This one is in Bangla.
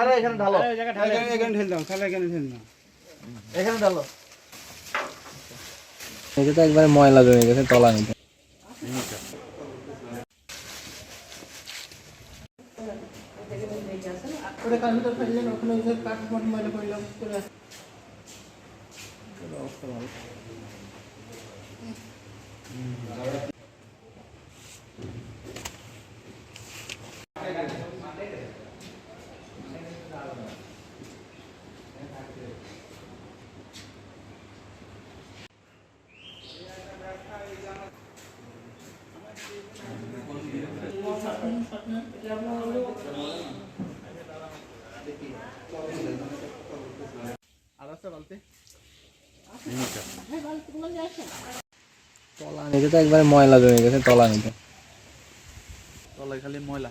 আরে এখানে ঢালো। এখানে এখানে ঢেল দাও তাহলে এখানে ঢেল দাও। এখানে ঢালো। এটা তো একবারে ময়লা জমে গেছে তলা নিতে। ওটা কার ভিতর ফেললেন ওখানে কাঠ ময়লা পড়লাম চলে তলা নিতে তো একবারে ময়লা জমে গেছে তলা নিতে। তলায় খালি ময়লা।